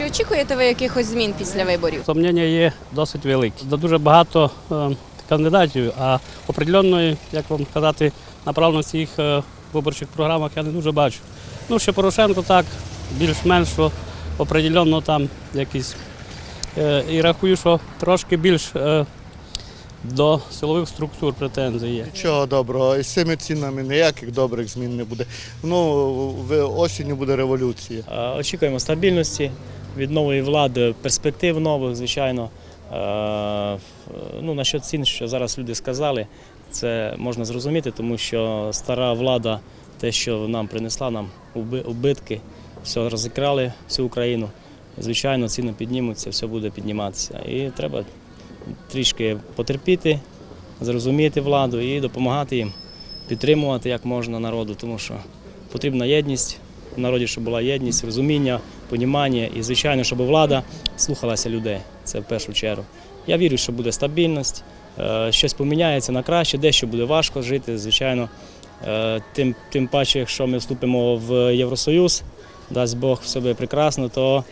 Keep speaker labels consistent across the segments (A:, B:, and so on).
A: Чи очікуєте ви якихось змін після виборів?
B: Сумнення є досить великі. Дуже багато е, кандидатів, а определеної, як вам казати, направленості їх е, виборчих програмах я не дуже бачу. Ну, ще Порошенко так, більш-менш, определенно там якісь. Е, і рахую, що трошки більш до силових структур претензій є.
C: Нічого доброго, і з цими цінами ніяких добрих змін не буде. Ну, в осінню буде революція.
D: Е, Очікуємо стабільності від нової влади, перспектив нових, звичайно. Е, Ну, насчет цін, що зараз люди сказали, це можна зрозуміти, тому що стара влада, те, що нам принесла, нам убитки, все розікрали всю Україну. Звичайно, ціни піднімуться, все буде підніматися. І треба трішки потерпіти, зрозуміти владу і допомагати їм, підтримувати як можна народу, тому що потрібна єдність в народі, щоб була єдність, розуміння, понімання і, звичайно, щоб влада слухалася людей. Це в першу чергу. Я вірю, що буде стабільність, е, щось поміняється на краще, дещо буде важко жити, звичайно. Е, Тим, тим паче, якщо ми вступимо в Євросоюз, дасть Бог все буде прекрасно, то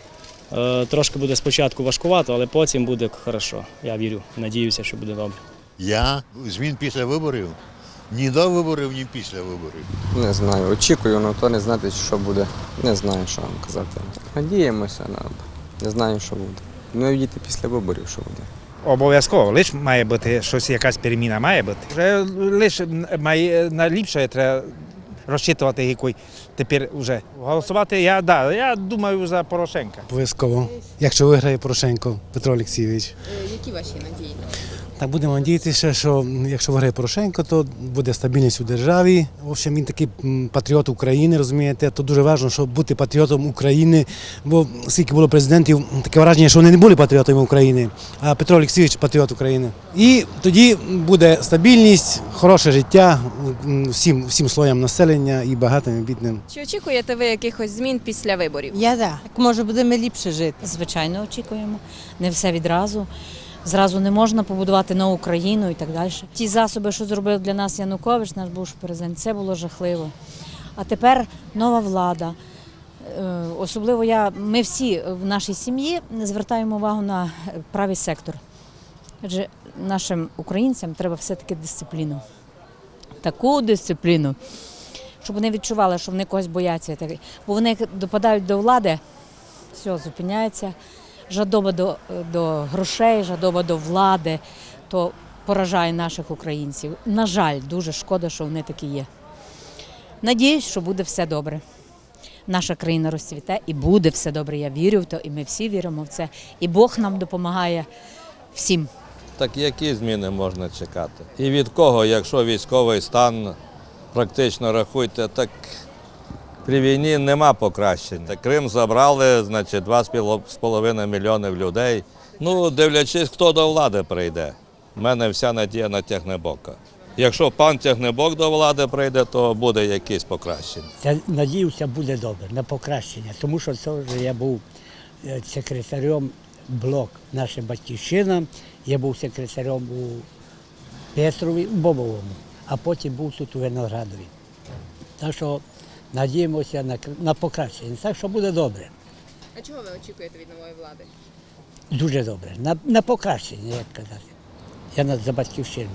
D: трошки буде спочатку важкувато, але потім буде хорошо. Я вірю, надіюся, що буде добре.
E: Я змін після виборів. Ні до виборів, ні після виборів.
F: Не знаю, очікую, але то не знати, що буде. Не знаю, що вам казати. Надіємося, на... не знаю, що буде. Ну, діти після виборів, що буде.
G: Обов'язково, лише має бути щось, якась переміна має бути. Вже лише має найліпше треба розчитувати, який тепер вже голосувати. Я да, я думаю за Порошенка.
H: Обов'язково, якщо виграє Порошенко Петро Олексійович.
A: Які ваші надії?
H: Так будемо надіятися, що якщо виграє Порошенко, то буде стабільність у державі. В общем, він такий патріот України, розумієте. То дуже важливо, щоб бути патріотом України. Бо скільки було президентів, таке враження, що вони не були патріотами України, а Петро Олексійович патріот України. І тоді буде стабільність, хороше життя всім, всім слоям населення і багатим і бідним.
A: Чи очікуєте ви якихось змін після виборів?
I: Я да. Як може будемо ліпше жити.
J: Звичайно, очікуємо. Не все відразу. Зразу не можна побудувати нову країну і так далі. Ті засоби, що зробив для нас Янукович, наш бувший президент, це було жахливо. А тепер нова влада. Е, Особливо я, ми всі в нашій сім'ї звертаємо увагу на правий сектор. Адже нашим українцям треба все-таки дисципліну. Таку дисципліну, щоб вони відчували, що вони когось бояться. Бо вони допадають до влади, все зупиняється. Жадоба до, до грошей, жадоба до влади, то поражає наших українців. На жаль, дуже шкода, що вони такі є. Надіюсь, що буде все добре. Наша країна розцвіте і буде все добре. Я вірю в то, і ми всі віримо в це. І Бог нам допомагає всім.
K: Так які зміни можна чекати? І від кого, якщо військовий стан практично рахуйте, так при війні нема покращення. Крим забрали, значить, 2,5 мільйонів людей. Ну, дивлячись, хто до влади прийде. У мене вся надія на Тягнебока. Якщо пан Тягнебок до влади прийде, то буде якісь покращення.
L: Це надіюся буде добре на покращення, тому що це вже я був е, секретарем блок наша батьківщина, я був секретарем у Петрові, у Бобовому, а потім був тут у Виноградові. Так що надіємося на, на покращення. Так що буде добре,
A: А чого ви очікуєте від нової влади?
L: дуже добре. На, на покращення, як казати. Я за батьківщину.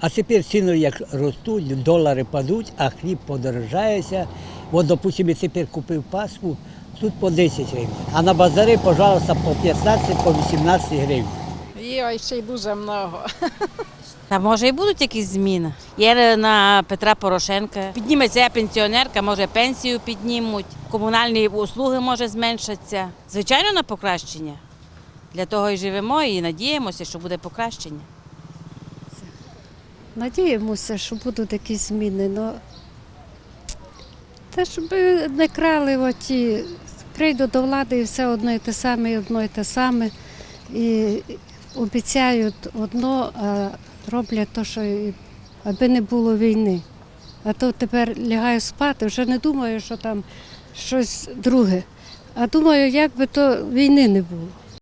L: А тепер ціни як ростуть, долари падуть, а хліб подорожається. От, допустимо, я тепер купив паску, тут по 10 гривень. А на базарі, пожалуйста, по 15, по 18 гривень.
I: Є ще й дуже много.
J: Та може і будуть якісь зміни. Є на Петра Порошенка. Підніметься я пенсіонерка, може пенсію піднімуть, комунальні услуги може зменшаться. Звичайно, на покращення. Для того і живемо і надіємося, що буде покращення.
I: Надіємося, що будуть якісь зміни. Но... Те, щоб не крали оті, прийдуть до влади і все одно і те саме, і одно і те саме. І обіцяють одно, а роблять те, що аби не було війни. А то тепер лягаю спати, вже не думаю, що там щось друге. А думаю, як би то війни не було.